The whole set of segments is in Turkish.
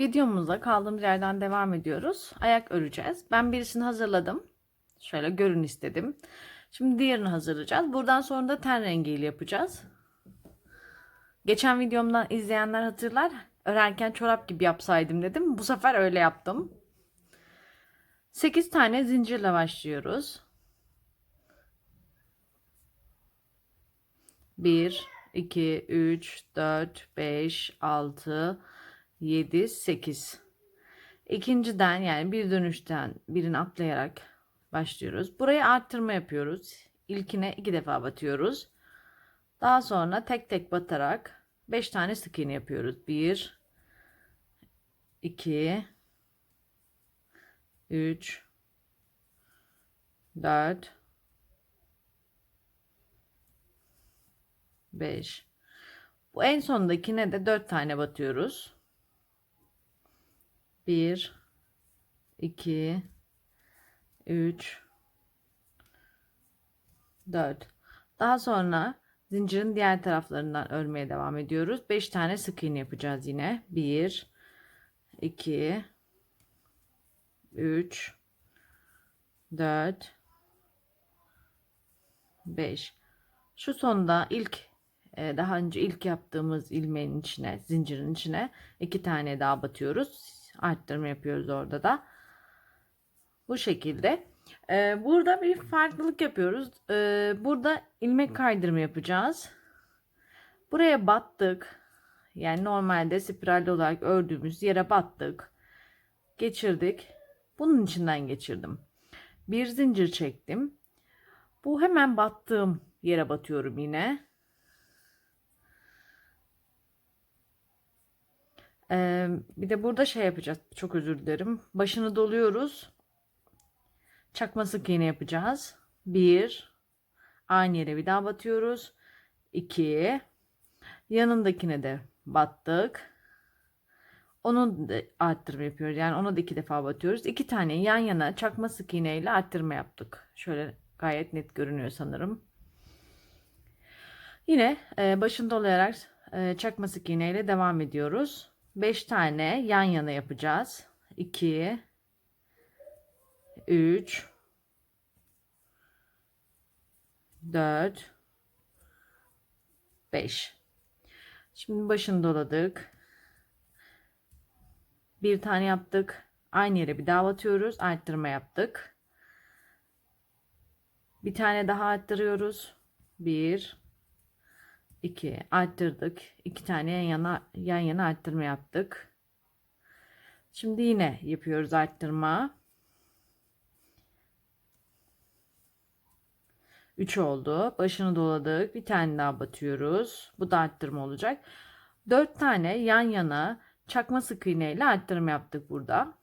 Videomuza kaldığımız yerden devam ediyoruz. Ayak öreceğiz. Ben birisini hazırladım. Şöyle görün istedim. Şimdi diğerini hazırlayacağız. Buradan sonra da ten rengiyle yapacağız. Geçen videomdan izleyenler hatırlar. Örerken çorap gibi yapsaydım dedim. Bu sefer öyle yaptım. 8 tane zincirle başlıyoruz. 1, 2, 3, 4, 5, 6, 7, 8. İkinciden yani bir dönüşten birini atlayarak başlıyoruz. Buraya arttırma yapıyoruz. İlkine iki defa batıyoruz. Daha sonra tek tek batarak 5 tane sık iğne yapıyoruz. 1 2 3 4 5 Bu en sondakine de 4 tane batıyoruz. 1 2 3 4 Daha sonra zincirin diğer taraflarından örmeye devam ediyoruz. 5 tane sık iğne yapacağız yine. 1 2 3 4 5 Şu sonda ilk e, daha önce ilk yaptığımız ilmeğin içine, zincirin içine iki tane daha batıyoruz. Arttırma yapıyoruz orada da. Bu şekilde. E, burada bir farklılık yapıyoruz. E, burada ilmek kaydırma yapacağız. Buraya battık. Yani normalde spiralli olarak ördüğümüz yere battık. Geçirdik. Bunun içinden geçirdim. Bir zincir çektim. Bu hemen battığım yere batıyorum yine. Ee, bir de burada şey yapacağız. Çok özür dilerim. Başını doluyoruz. Çakma sık iğne yapacağız. Bir. Aynı yere bir daha batıyoruz. İki. Yanındakine de battık. Onun da arttırma yapıyoruz. Yani ona da iki defa batıyoruz. İki tane yan yana çakma sık iğne ile arttırma yaptık. Şöyle gayet net görünüyor sanırım. Yine e, başını dolayarak e, çakma sık iğne ile devam ediyoruz. 5 tane yan yana yapacağız. 2 3 4 5 Şimdi başını doladık. Bir tane yaptık. Aynı yere bir daha batıyoruz. Arttırma yaptık. Bir tane daha arttırıyoruz. 1 2 arttırdık. 2 tane yan yana yan yana arttırma yaptık. Şimdi yine yapıyoruz arttırma. 3 oldu. Başını doladık. Bir tane daha batıyoruz. Bu da arttırma olacak. 4 tane yan yana çakma sık iğne ile arttırma yaptık burada.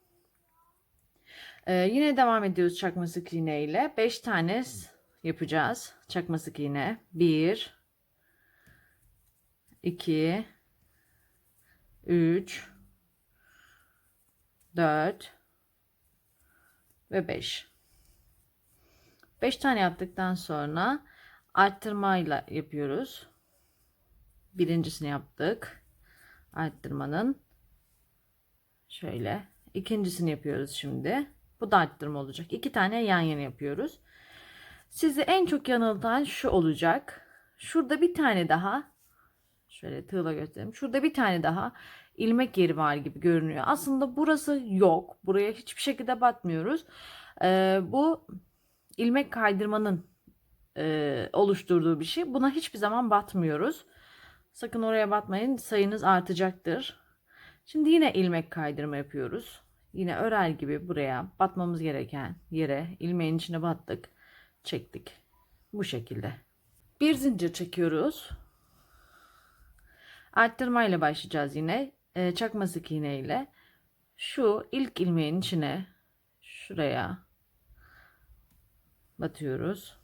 Ee, yine devam ediyoruz çakma sık iğne ile. 5 tane yapacağız. Çakma sık iğne. 1 2 3 4 ve 5 5 tane yaptıktan sonra arttırmayla yapıyoruz. Birincisini yaptık. Arttırmanın şöyle ikincisini yapıyoruz şimdi. Bu da arttırma olacak. İki tane yan yana yapıyoruz. Sizi en çok yanıltan şu olacak. Şurada bir tane daha Şöyle tığla göstereyim. Şurada bir tane daha ilmek yeri var gibi görünüyor. Aslında burası yok. Buraya hiçbir şekilde batmıyoruz. Ee, bu ilmek kaydırmanın e, oluşturduğu bir şey. Buna hiçbir zaman batmıyoruz. Sakın oraya batmayın. Sayınız artacaktır. Şimdi yine ilmek kaydırma yapıyoruz. Yine örer gibi buraya batmamız gereken yere ilmeğin içine battık. Çektik. Bu şekilde. Bir zincir çekiyoruz. Arttırma ile başlayacağız yine. E, çakma sık iğne ile. Şu ilk ilmeğin içine şuraya batıyoruz.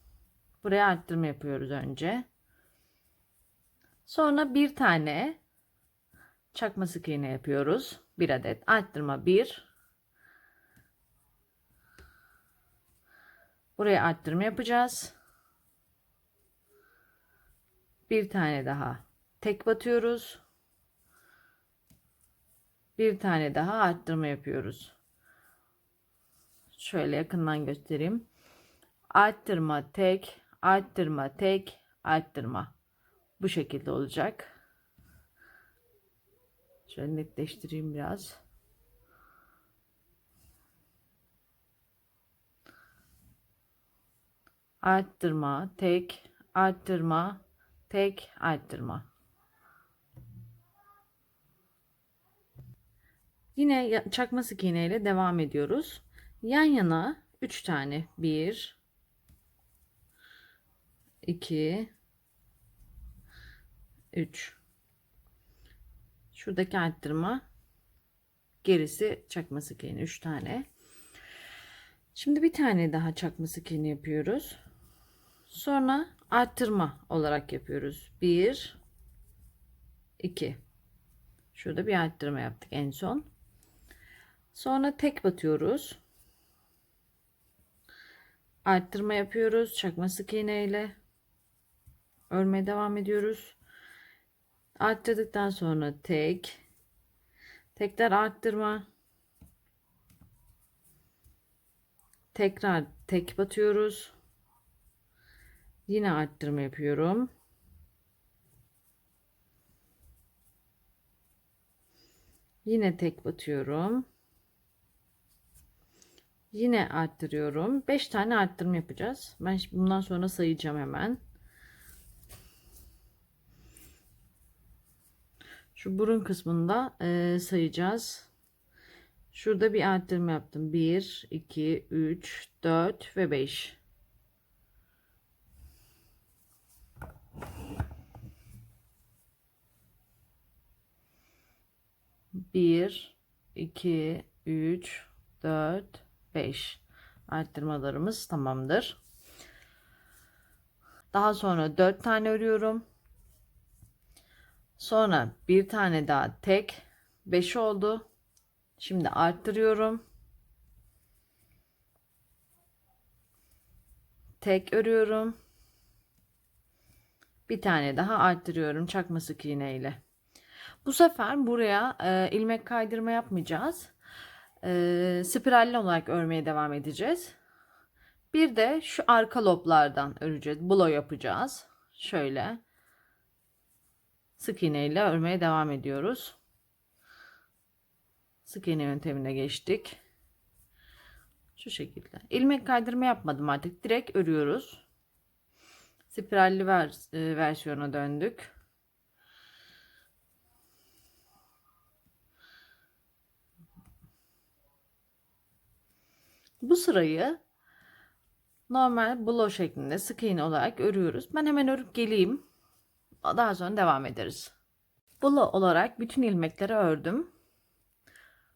Buraya arttırma yapıyoruz önce. Sonra bir tane çakma sık iğne yapıyoruz. Bir adet arttırma bir. Buraya arttırma yapacağız. Bir tane daha tek batıyoruz. Bir tane daha arttırma yapıyoruz. Şöyle yakından göstereyim. Arttırma tek, arttırma tek, arttırma. Bu şekilde olacak. Şöyle netleştireyim biraz. Arttırma, tek, arttırma, tek, arttırma. Yine çakma sık iğne ile devam ediyoruz. Yan yana 3 tane. 1 2 3 Şuradaki arttırma gerisi çakma sık iğne 3 tane. Şimdi bir tane daha çakma sık iğne yapıyoruz. Sonra arttırma olarak yapıyoruz. 1 2 Şurada bir arttırma yaptık en son. Sonra tek batıyoruz. Arttırma yapıyoruz. Çakma sık iğne ile örmeye devam ediyoruz. Arttırdıktan sonra tek tekrar arttırma tekrar tek batıyoruz. Yine arttırma yapıyorum. Yine tek batıyorum. Yine arttırıyorum. 5 tane arttırma yapacağız. Ben bundan sonra sayacağım hemen. Şu burun kısmında e, sayacağız. Şurada bir arttırma yaptım. 1, 2, 3, 4 ve 5. Bir, iki, üç, dört, 5 arttırmalarımız tamamdır. Daha sonra 4 tane örüyorum. Sonra bir tane daha tek 5 oldu. Şimdi arttırıyorum. Tek örüyorum. Bir tane daha arttırıyorum çakma sık iğne. Bu sefer buraya e, ilmek kaydırma yapmayacağız e, spiralli olarak örmeye devam edeceğiz. Bir de şu arka loblardan öreceğiz. Blow yapacağız. Şöyle. Sık iğne ile örmeye devam ediyoruz. Sık iğne yöntemine geçtik. Şu şekilde. İlmek kaydırma yapmadım artık. Direkt örüyoruz. Spiralli vers e, versiyona döndük. Bu sırayı normal blow şeklinde sık iğne olarak örüyoruz. Ben hemen örüp geleyim. Daha sonra devam ederiz. Blow olarak bütün ilmekleri ördüm.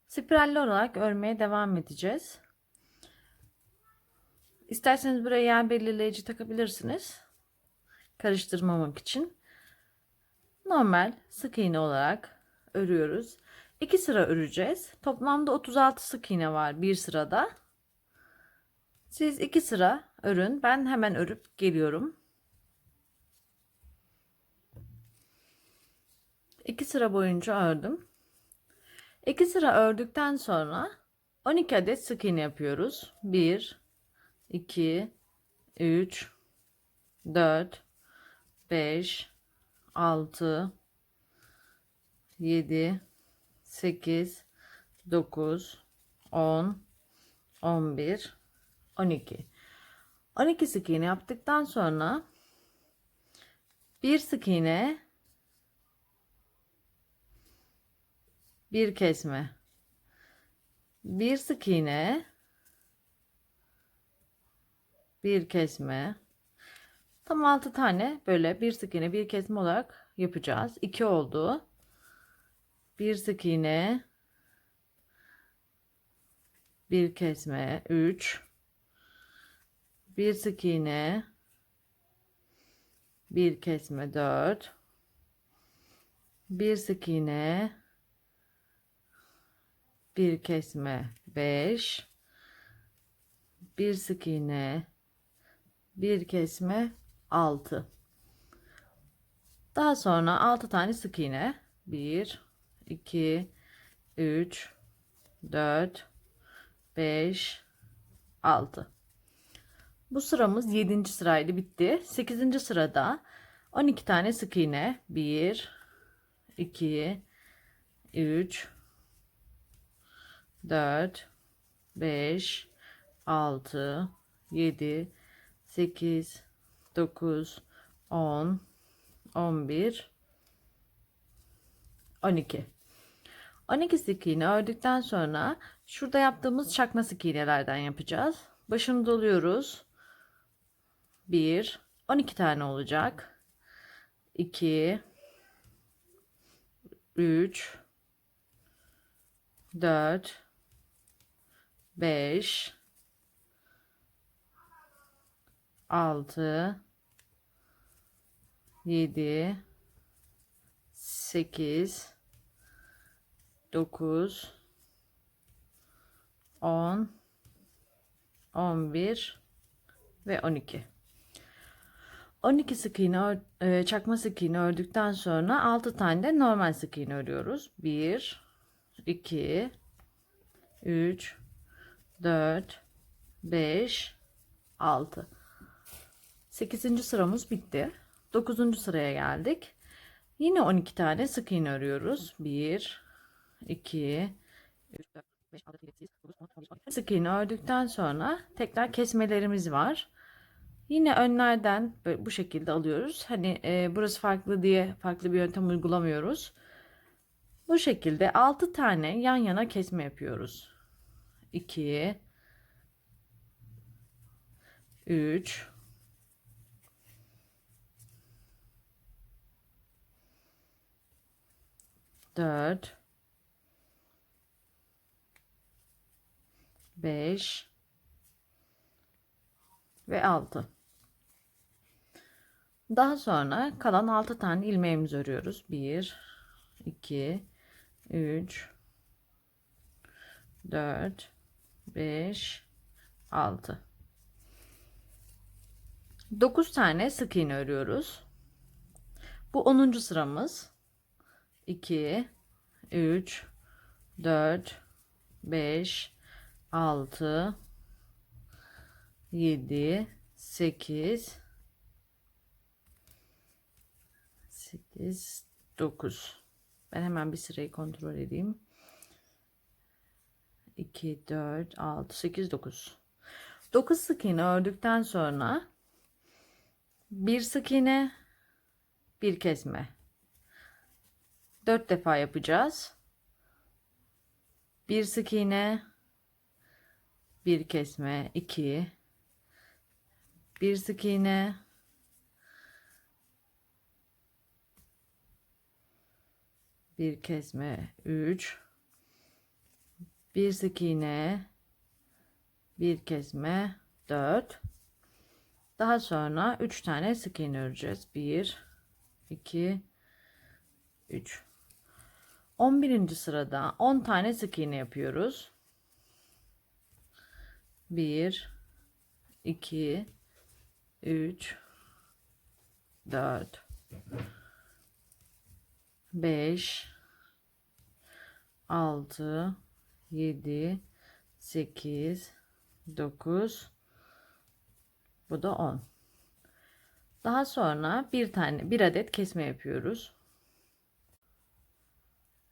Spiralli olarak örmeye devam edeceğiz. İsterseniz buraya yer belirleyici takabilirsiniz. Karıştırmamak için. Normal sık iğne olarak örüyoruz. 2 sıra öreceğiz. Toplamda 36 sık iğne var bir sırada. Siz iki sıra örün. Ben hemen örüp geliyorum. İki sıra boyunca ördüm. İki sıra ördükten sonra 12 adet sık iğne yapıyoruz. 1 2 3 4 5 6 7 8 9 10 11 12. 12 sık iğne yaptıktan sonra bir sık iğne bir kesme. Bir sık iğne bir kesme. Tam 6 tane böyle bir sık iğne bir kesme olarak yapacağız. 2 oldu. Bir sık iğne bir kesme. 3 bir sık iğne. Bir kesme 4 bir sık iğne. Bir kesme 5 bir sık iğne. Bir kesme 6 daha sonra 6 tane sık iğne. 1 2 3 4 5 6 Bu sıramız 7. sıraydı bitti. 8. sırada 12 tane sık iğne 1 2 3 4 5 6 7 8 9 10 11 12 12 sık iğne ördükten sonra şurada yaptığımız çakma sık iğnelerden yapacağız. Başını doluyoruz. 1 12 tane olacak. 2 3 4 5 6 7 8 9 10 11 ve 12 12 sık iğne e, çakma sık iğne ördükten sonra 6 tane de normal sık iğne örüyoruz 1 2 3 4 5 6 8. sıramız bitti 9. sıraya geldik yine 12 tane sık iğne örüyoruz 1 2 3 4 5 6 7 8 9 10 11 12 sık iğne ördükten sonra tekrar kesmelerimiz var yine önlerden bu şekilde alıyoruz. Hani e, burası farklı diye farklı bir yöntem uygulamıyoruz. Bu şekilde 6 tane yan yana kesme yapıyoruz. 2 3 4 5 ve 6 daha sonra kalan 6 tane ilmeğimizi örüyoruz. 1 2 3 4 5 6 9 tane sık iğne örüyoruz. Bu 10. sıramız. 2 3 4 5 6 7 8 8 9 ben hemen bir sırayı kontrol edeyim. 2 4 6 8 9 9 sık iğne ördükten sonra bir sık iğne bir kesme. 4 defa yapacağız. Bir sık iğne bir kesme. 2 bir sık iğne bir kesme 3 bir sık iğne bir kesme 4 daha sonra 3 tane sık iğne öreceğiz 1 2 3 11. sırada 10 tane sık iğne yapıyoruz. 1 2 3 4 5 6 7 8 9 bu da 10 daha sonra bir tane bir adet kesme yapıyoruz.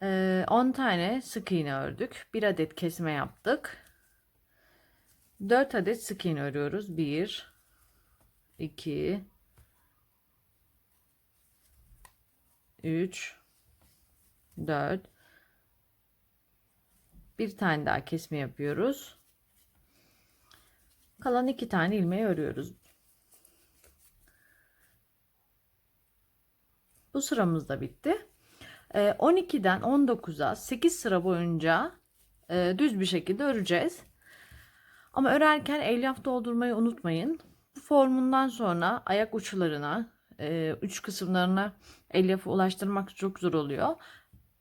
Ee, 10 tane sık iğne ördük. Bir adet kesme yaptık. 4 adet sık iğne örüyoruz. 1 2 3 4 bir tane daha kesme yapıyoruz. Kalan iki tane ilmeği örüyoruz. Bu sıramız da bitti. Ee, 12'den 19'a 8 sıra boyunca e, düz bir şekilde öreceğiz. Ama örerken elyaf doldurmayı unutmayın. Bu formundan sonra ayak uçlarına e, uç kısımlarına elyafı ulaştırmak çok zor oluyor.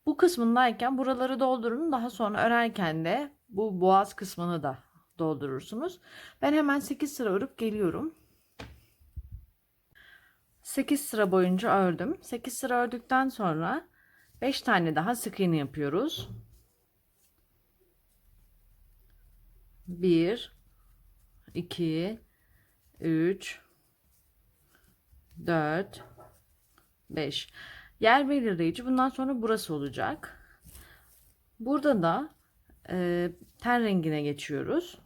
Bu kısmındayken buraları doldurun. Daha sonra örerken de bu boğaz kısmını da doldurursunuz. Ben hemen 8 sıra örüp geliyorum. 8 sıra boyunca ördüm. 8 sıra ördükten sonra 5 tane daha sık iğne yapıyoruz. 1 2 3 4 5 yer belirleyici. Bundan sonra burası olacak. Burada da e, ten rengine geçiyoruz.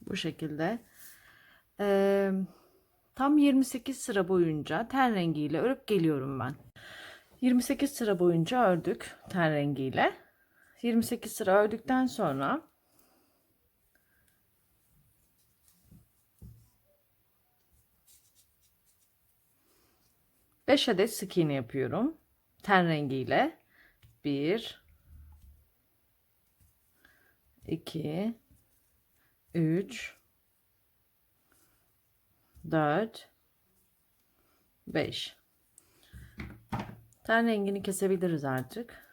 Bu şekilde. Ee, tam 28 sıra boyunca ten rengiyle örüp geliyorum ben. 28 sıra boyunca ördük ten rengiyle. 28 sıra ördükten sonra Beş adet sık iğne yapıyorum. Ten rengiyle. Bir, iki, 3 4 5 Ten rengini kesebiliriz artık.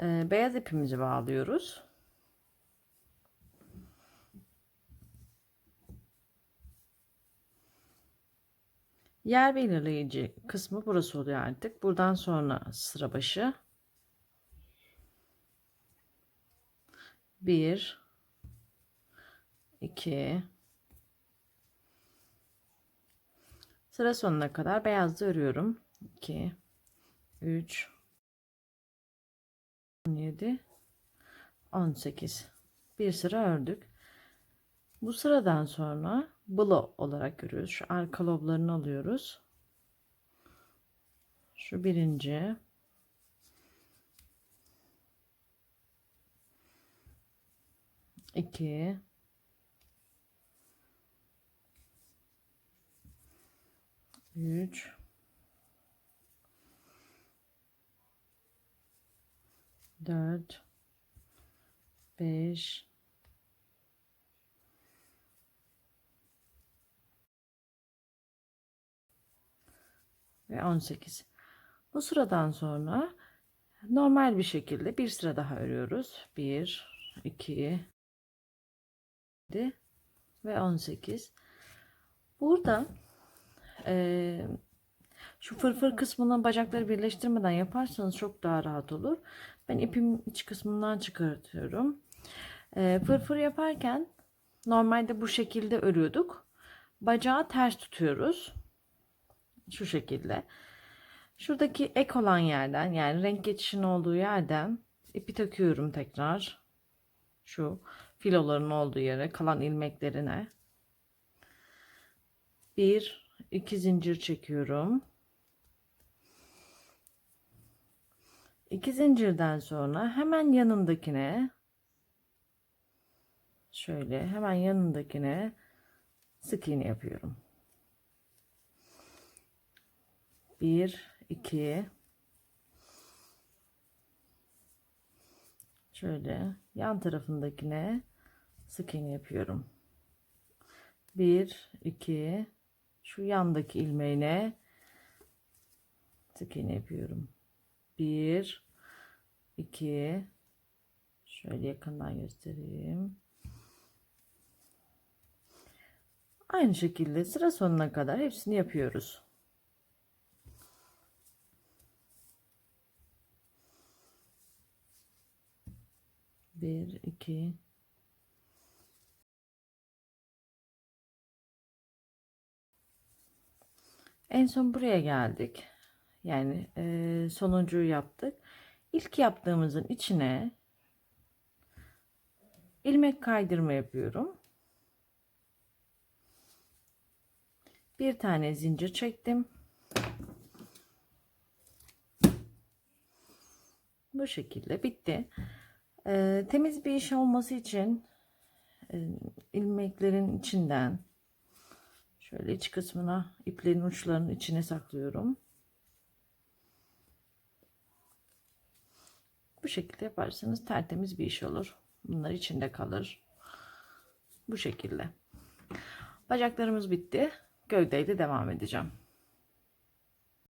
Ee, beyaz ipimizi bağlıyoruz. Yer belirleyici kısmı burası oluyor artık. Buradan sonra sıra başı. 1 2 sıra sonuna kadar beyazla örüyorum. 2 3 17 18 bir sıra ördük. Bu sıradan sonra blo olarak görüyoruz şu arka loblarını alıyoruz. Şu birinci. 2 3 4 5 ve 18 bu sıradan sonra normal bir şekilde bir sıra daha örüyoruz. 1 2 ve 18 burada e, şu fırfır kısmını bacakları birleştirmeden yaparsanız çok daha rahat olur. Ben ipim iç kısmından çıkartıyorum. E, fırfır yaparken normalde bu şekilde örüyorduk. Bacağı ters tutuyoruz. Şu şekilde. Şuradaki ek olan yerden yani renk geçişinin olduğu yerden ipi takıyorum tekrar. Şu filoların olduğu yere kalan ilmeklerine. Bir 2 zincir çekiyorum. 2 zincirden sonra hemen yanındakine şöyle hemen yanındakine sık iğne yapıyorum. 1 2 şöyle yan tarafındakine sık iğne yapıyorum. 1 2 şu yandaki ilmeğine iğne yapıyorum. 1 2 şöyle yakından göstereyim. Aynı şekilde sıra sonuna kadar hepsini yapıyoruz. Bir, iki, En son buraya geldik. Yani e, sonuncuyu yaptık. İlk yaptığımızın içine ilmek kaydırma yapıyorum. Bir tane zincir çektim. Bu şekilde bitti. E, temiz bir iş olması için e, ilmeklerin içinden Şöyle iç kısmına iplerin uçlarının içine saklıyorum. Bu şekilde yaparsanız tertemiz bir iş olur. Bunlar içinde kalır. Bu şekilde. Bacaklarımız bitti. Gövdeyle devam edeceğim.